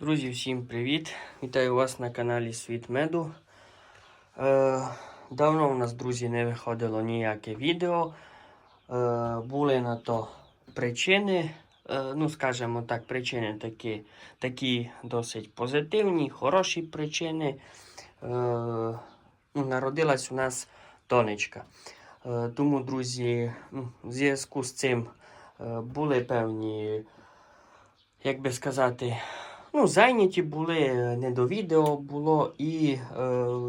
Друзі, всім привіт! Вітаю вас на каналі Світ Меду. Е, давно у нас, друзі, не виходило ніяке відео. Е, були на то причини. Е, ну, скажімо так, причини такі, такі досить позитивні, хороші причини. Е, ну, народилась у нас донечка. Е, тому, друзі, в зв'язку з цим е, були певні, як би сказати, ну, зайняті були, не до відео було і е,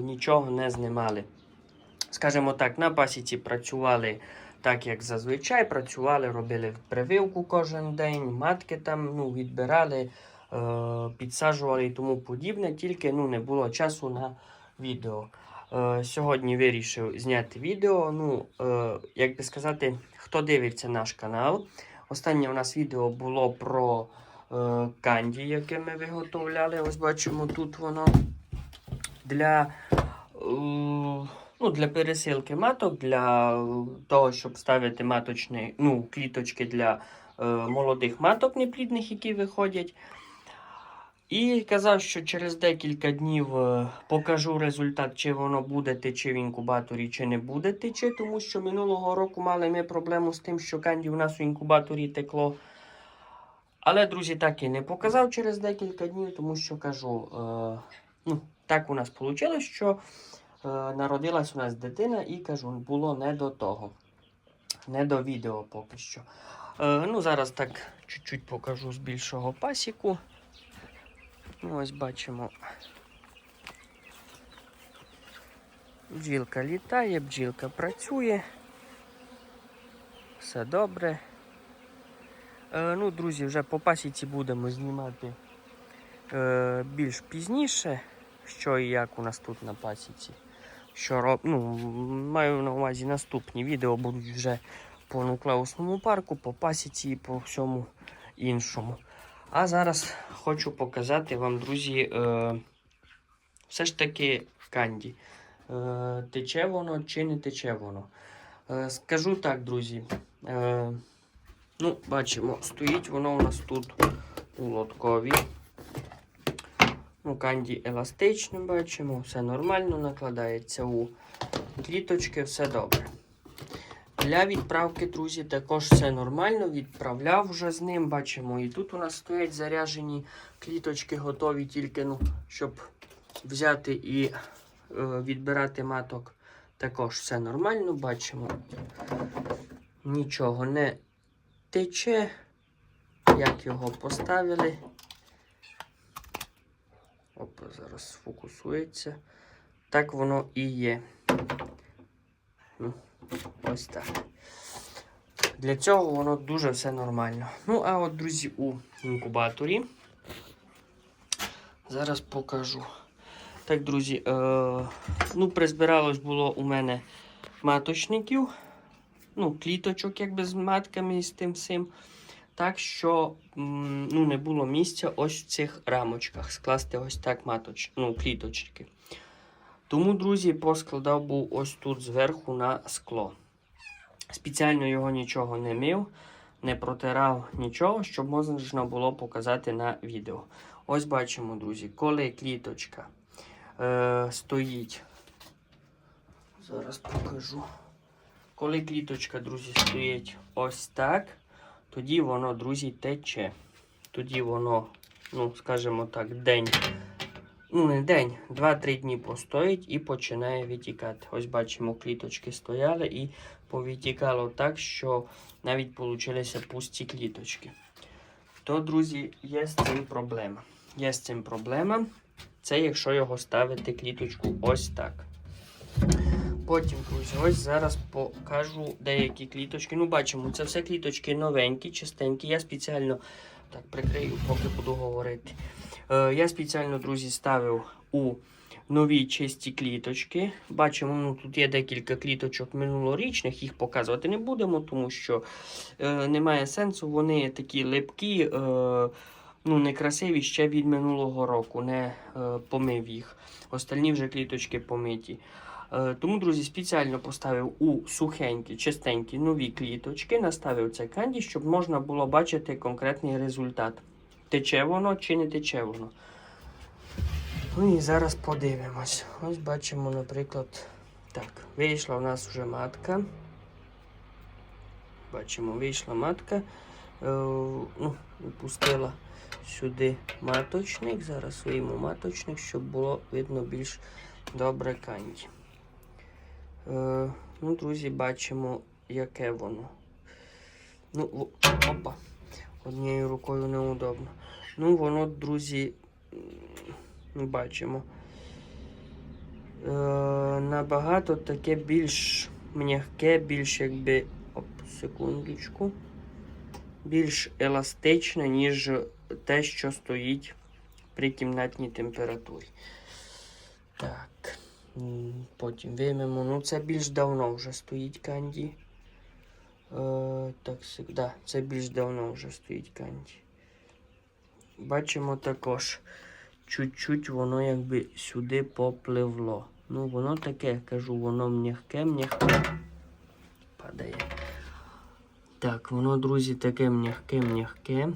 нічого не знімали. Скажімо так, на пасіці працювали так, як зазвичай, працювали, робили прививку кожен день, матки там ну, відбирали, е, підсаджували і тому подібне, тільки ну, не було часу на відео. Е, сьогодні вирішив зняти відео. Ну, е, як би сказати, хто дивиться наш канал. Останнє у нас відео було про е, канді, яке ми виготовляли. Ось бачимо, тут воно для, е, ну, для пересилки маток, для того, щоб ставити маточні, ну, кліточки для е, молодих маток неплідних, які виходять. І казав, що через декілька днів е, покажу результат, чи воно буде тече в інкубаторі, чи не буде тече, тому що минулого року мали ми проблему з тим, що канді у нас у інкубаторі текло. Але, друзі, так і не показав через декілька днів, тому що кажу, е, ну, так у нас вийшло, що е, народилась у нас дитина, і кажу, було не до того. Не до відео поки що. Е, ну, зараз так чуть-чуть покажу з більшого пасіку. Ну, ось бачимо. Бджілка літає, бджілка працює. Все добре. Е, ну, друзі, вже по пасіці будемо знімати е, більш пізніше, що і як у нас тут на пасіці. Що роб... ну, маю на увазі наступні відео будуть вже по нуклеусному парку, по пасіці і по всьому іншому. А зараз хочу показати вам, друзі, е, все ж таки канді. Е, тече воно чи не тече воно. Е, скажу так, друзі. Е, ну, бачимо, стоїть воно у нас тут у лоткові. Ну, канді еластичне, бачимо, все нормально накладається у кліточки, все добре. Для відправки, друзі, також все нормально. Відправляв вже з ним, бачимо. І тут у нас стоять заряжені кліточки, готові тільки, ну, щоб взяти і е, відбирати маток. Також все нормально, бачимо. Нічого не тече. Як його поставили. Опа, зараз сфокусується. Так воно і є. Ну, ось так. Для цього воно дуже все нормально. Ну, а от, друзі, у інкубаторі. Зараз покажу. Так, друзі, е, ну, призбиралось було у мене маточників. Ну, кліточок, якби з матками і з тим всім. Так що ну, не було місця ось в цих рамочках скласти ось так маточ, ну, кліточки. Тому, друзі, поскладав був ось тут зверху на скло. Спеціально його нічого не мив, не протирав нічого, щоб можна було показати на відео. Ось бачимо, друзі, коли кліточка е, стоїть. Зараз покажу. Коли кліточка, друзі, стоїть ось так, тоді воно, друзі, тече. Тоді воно, ну, скажімо так, день. Ну, не день, 2-3 дні постоїть і починає витікати. Ось бачимо, кліточки стояли і повитікало так, що навіть получилися пусті кліточки. То, друзі, є з цим проблема. Є з цим проблема. Це якщо його ставити кліточку ось так. Потім, друзі, ось зараз покажу деякі кліточки. Ну, бачимо, це все кліточки новенькі, чистенькі. Я спеціально так прикрию, поки буду говорити. Е, я спеціально, друзі, ставив у нові чисті кліточки. Бачимо, ну, тут є декілька кліточок минулорічних, їх показувати не будемо, тому що е, немає сенсу. Вони такі липкі, е, ну, некрасиві ще від минулого року, не е, помив їх. Остальні вже кліточки помиті. Е, Тому, друзі, спеціально поставив у сухенькі, чистенькі нові кліточки, наставив це канді, щоб можна було бачити конкретний результат. тече воно чи не тече воно. Ну і зараз подивимось. Ось бачимо, наприклад, так, вийшла в нас вже матка. Бачимо, вийшла матка. Е, ну, пустила сюди маточник. Зараз вийму маточник, щоб було видно більш добре канді. Е, ну, друзі, бачимо, яке воно. Ну, опа. Однією рукою неудобно. Ну, воно, друзі, бачимо. Е, набагато таке більш м'яке, більш якби. Оп, секундочку. Більш еластичне, ніж те, що стоїть при кімнатній температурі. Так. Потім виймемо. Ну, це більш давно вже стоїть канді. Е, так, да, це більш давно вже стоїть канді. Бачимо також, чуть-чуть воно якби сюди попливло. Ну, воно таке, кажу, воно м'яке, м'яке. Падає. Так, воно, друзі, таке м'яке, м'яке.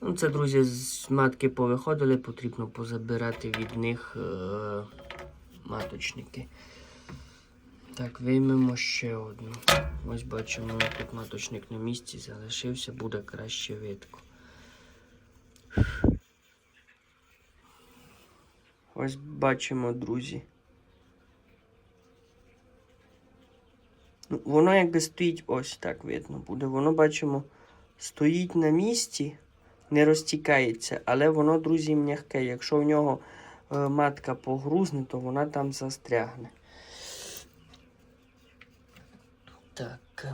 Ну, це, друзі, з матки повиходили, потрібно позабирати від них е- маточники. Так, виймемо ще одну. Ось бачимо, тут маточник на місці залишився, буде краще видко. Ось бачимо, друзі. Воно якби стоїть ось так видно буде. Воно бачимо, стоїть на місці, не розтікається, але воно, друзі, м'яке. Якщо в нього е, матка погрузне, то вона там застрягне. Так.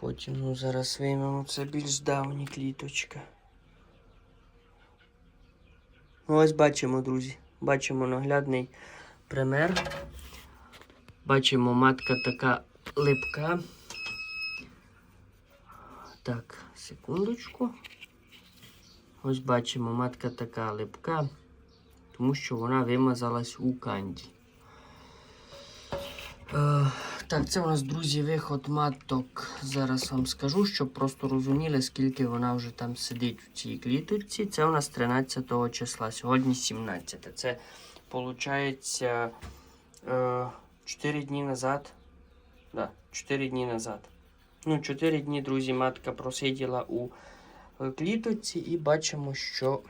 Потім ну, зараз виймемо це більш давні кліточка. Ну, Ось бачимо, друзі. Бачимо наглядний пример. Бачимо, матка така липка. Так, секундочку. Ось бачимо, матка така липка, тому що вона вимазалась у канді. Е, так, це у нас, друзі, виход маток. Зараз вам скажу, щоб просто розуміли, скільки вона вже там сидить в цій кліточці. Це у нас 13 числа, сьогодні 17. Це виходить е, 4 дні назад. Да, 4 дні назад. Ну, 4 дні, друзі, матка просиділа у е, кліточці і бачимо, що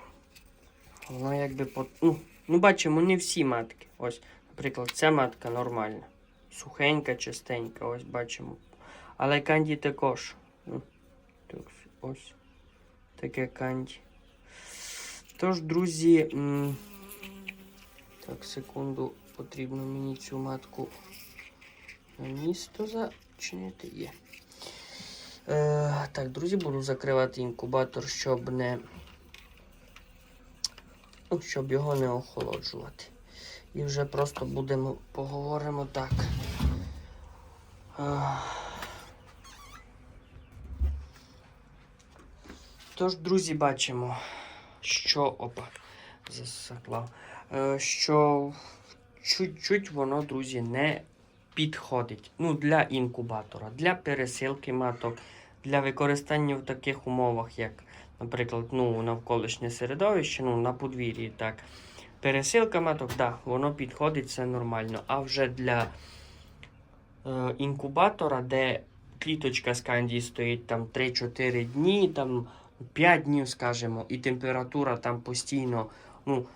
вона якби по... ну, ну, бачимо, не всі матки. Ось, наприклад, ця матка нормальна. Сухенька, чистенька, ось бачимо. Але канді також. Ну, ось таке канді. Тож, друзі, так, секунду, потрібно мені цю матку на місто зачинити. Є. Е, так, друзі, буду закривати інкубатор, щоб не. Ну, щоб його не охолоджувати. І вже просто будемо поговоримо так. Е, Тож, друзі, бачимо, що опа, засаклав, е, що чуть-чуть воно, друзі, не підходить. Ну, для інкубатора, для пересилки маток, для використання в таких умовах, як, наприклад, ну, навколишнє середовище, ну, на подвір'ї, так. Пересилка маток, да, воно підходить, все нормально. А вже для е, інкубатора, де кліточка з стоїть там 3-4 дні, там 5 днів, скажімо, і температура там постійно, ну,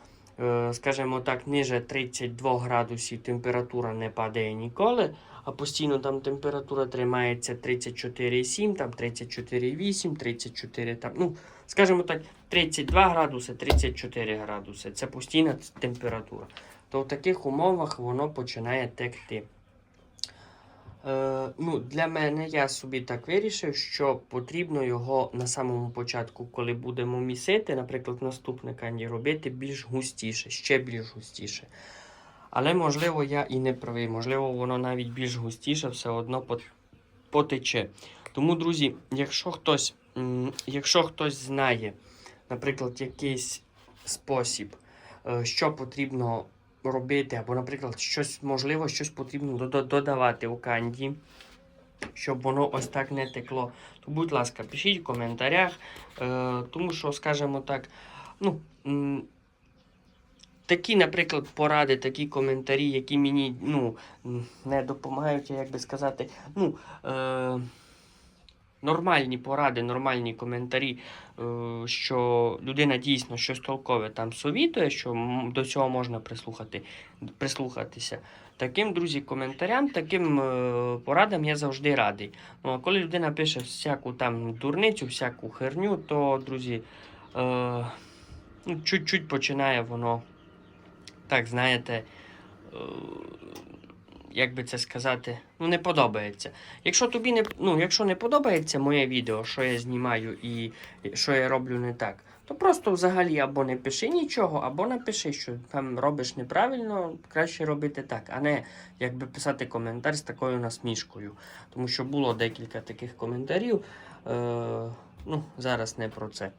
скажімо так, ниже 32 градусів температура не падає ніколи, а постійно там температура тримається 34,7, там 34,8, 34, там, ну, скажімо так, 32 градуси, 34 градуси. Це постійна температура. То в таких умовах воно починає текти. Е, ну, для мене я собі так вирішив, що потрібно його на самому початку, коли будемо місити, наприклад, наступне канді робити більш густіше, ще більш густіше. Але, можливо, я і не правий, можливо, воно навіть більш густіше все одно потече. Тому, друзі, якщо хтось, якщо хтось знає, наприклад, якийсь спосіб, е, що потрібно робити, або, наприклад, щось можливо, щось потрібно додавати у канді. щоб воно ось так не текло. То, будь ласка, пишіть в коментарях, е, тому що, скажімо так, ну. Такі, наприклад, поради, такі коментарі, які мені ну, не допомагають, як би сказати, ну, е, нормальні поради, нормальні коментарі, е, що людина дійсно щось толкове там совітує, що до цього можна прислухати, прислухатися. Таким, друзі, коментарям, таким е, порадам я завжди радий. Ну, а коли людина пише всяку там дурницю, всяку херню, то, друзі, е, ну, чуть-чуть починає воно, так знаєте, е, як би це сказати, ну не подобається. Якщо тобі не, ну, якщо не подобається моє відео, що я знімаю і що я роблю не так, то просто взагалі або не пиши нічого, або напиши, що там робиш неправильно, краще робити так, а не якби писати коментар з такою насмішкою. Тому що було декілька таких коментарів. Е, ну, зараз не про це.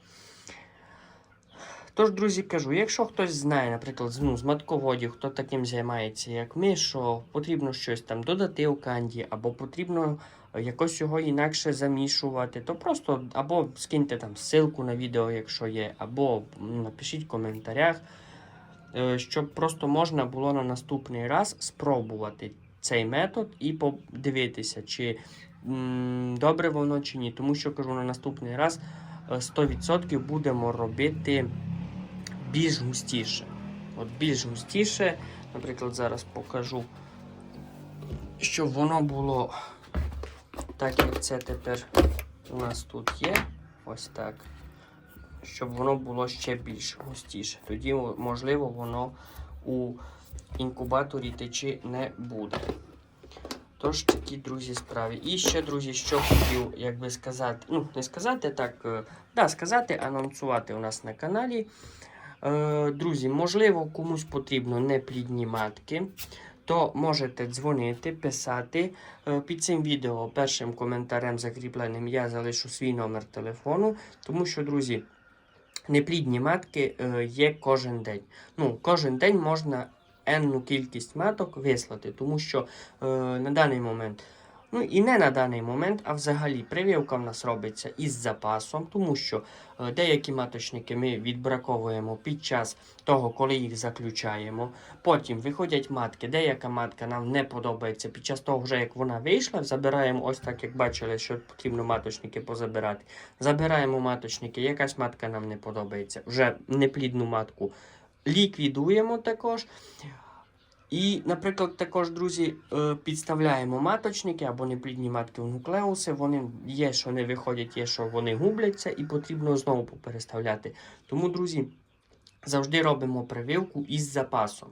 Тож, друзі, кажу, якщо хтось знає, наприклад, ну, з матководів, хто таким займається, як ми, що потрібно щось там додати у канді, або потрібно е, якось його інакше замішувати, то просто або скиньте там ссылку на відео, якщо є, або напишіть в коментарях, е, щоб просто можна було на наступний раз спробувати цей метод і подивитися, чи добре воно чи ні. Тому що кажу, на наступний раз е, 100% будемо робити більш густіше. От більш густіше, наприклад, зараз покажу, щоб воно було так, як це тепер у нас тут є. Ось так. Щоб воно було ще більш густіше. Тоді, можливо, воно у інкубаторі течі не буде. Тож такі, друзі, справи. І ще, друзі, що хотів, як би сказати, ну, не сказати так, е, да, сказати, анонсувати у нас на каналі. Е, Друзі, можливо, комусь потрібно неплідні матки, то можете дзвонити, писати. Е, Під цим відео першим коментарем закріпленим я залишу свій номер телефону, тому що, друзі, неплідні матки е, є кожен день. Ну, кожен день можна енну кількість маток вислати, тому що на даний момент. Ну і не на даний момент, а взагалі прививка в нас робиться із запасом, тому що е, деякі маточники ми відбраковуємо під час того, коли їх заключаємо. Потім виходять матки, деяка матка нам не подобається під час того, вже як вона вийшла, забираємо ось так, як бачили, що потрібно маточники позабирати. Забираємо маточники, якась матка нам не подобається, вже неплідну матку. Ліквідуємо також. І, наприклад, також, друзі, е, підставляємо маточники або неплідні матки в нуклеуси. Вони є, що не виходять, є, що вони губляться, і потрібно знову попереставляти. Тому, друзі, завжди робимо прививку із запасом.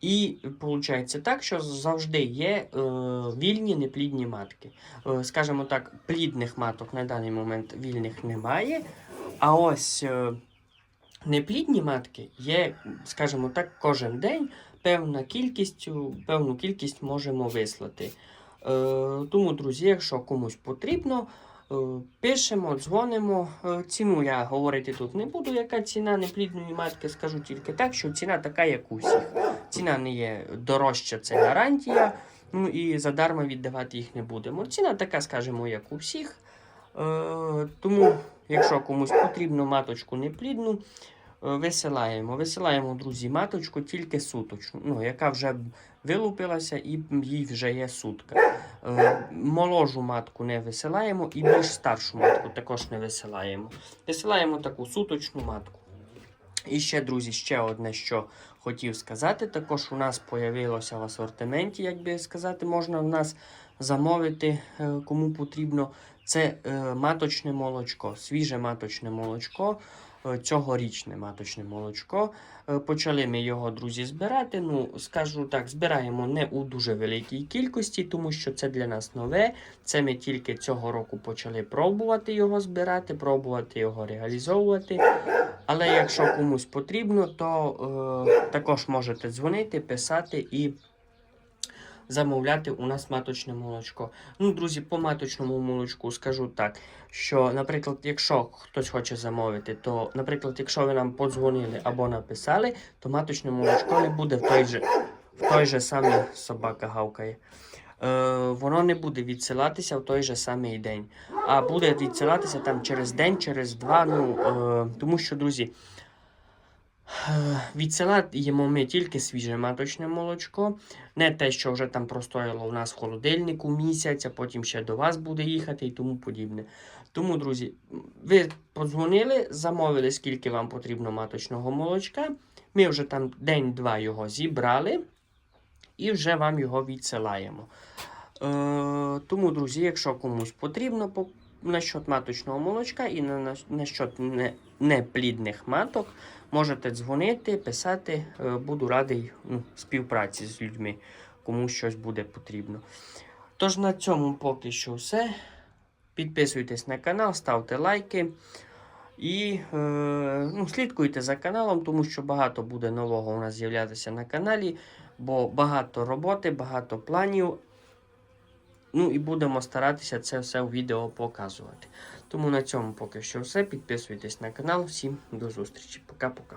І виходить так, що завжди є е, вільні неплідні матки. Е, скажімо так, плідних маток на даний момент вільних немає. А ось е, неплідні матки є, скажімо так, кожен день певна кількість, певну кількість можемо вислати. Е, тому, друзі, якщо комусь потрібно, е, пишемо, дзвонимо. Е, ціну я говорити тут не буду. Яка ціна неплідної матки, скажу тільки так, що ціна така, як у всіх. Ціна не є дорожча, це гарантія. Ну і задарма віддавати їх не будемо. Ціна така, скажімо, як у всіх. Тому, якщо комусь потрібно маточку неплідну, висилаємо. Висилаємо, друзі, маточку тільки суточну, ну, яка вже вилупилася і їй вже є сутка. Е, Моложу матку не висилаємо і більш старшу матку також не висилаємо. Висилаємо таку суточну матку. І ще, друзі, ще одне, що хотів сказати. Також у нас появилося в асортименті, як би сказати, можна в нас замовити, е, кому потрібно. Це е, маточне молочко, свіже маточне молочко, е, цьогорічне маточне молочко. Е, Почали ми його, друзі, збирати. Ну, скажу так, збираємо не у дуже великій кількості, тому що це для нас нове. Це ми тільки цього року почали пробувати його збирати, пробувати його реалізовувати. Але якщо комусь потрібно, то е, також можете дзвонити, писати і замовляти у нас маточне молочко. Ну, друзі, по маточному молочку скажу так, що, наприклад, якщо хтось хоче замовити, то, наприклад, якщо ви нам подзвонили або написали, то маточне молочко не буде в той же, в той же самий собака гавкає. е, воно не буде відсилатися в той же самий день. А буде відсилатися там через день, через два. Ну, е, тому що, друзі, е, відсилаємо ми тільки свіже маточне молочко, не те, що вже там простояло у нас в холодильнику місяць, а потім ще до вас буде їхати і тому подібне. Тому, друзі, ви подзвонили, замовили, скільки вам потрібно маточного молочка. Ми вже там день-два його зібрали і вже вам його відсилаємо. Е, тому, друзі, якщо комусь потрібно по, насчет маточного молочка і на, на, насчет не, неплідних маток, можете дзвонити, писати. Е, буду радий ну, співпраці з людьми, кому щось буде потрібно. Тож на цьому поки що все. Підписуйтесь на канал, ставте лайки. І е, ну, слідкуйте за каналом, тому що багато буде нового у нас з'являтися на каналі, бо багато роботи, багато планів. Ну і будемо старатися це все в відео показувати. Тому на цьому поки що все. Підписуйтесь на канал. Всім до зустрічі. Пока-пока.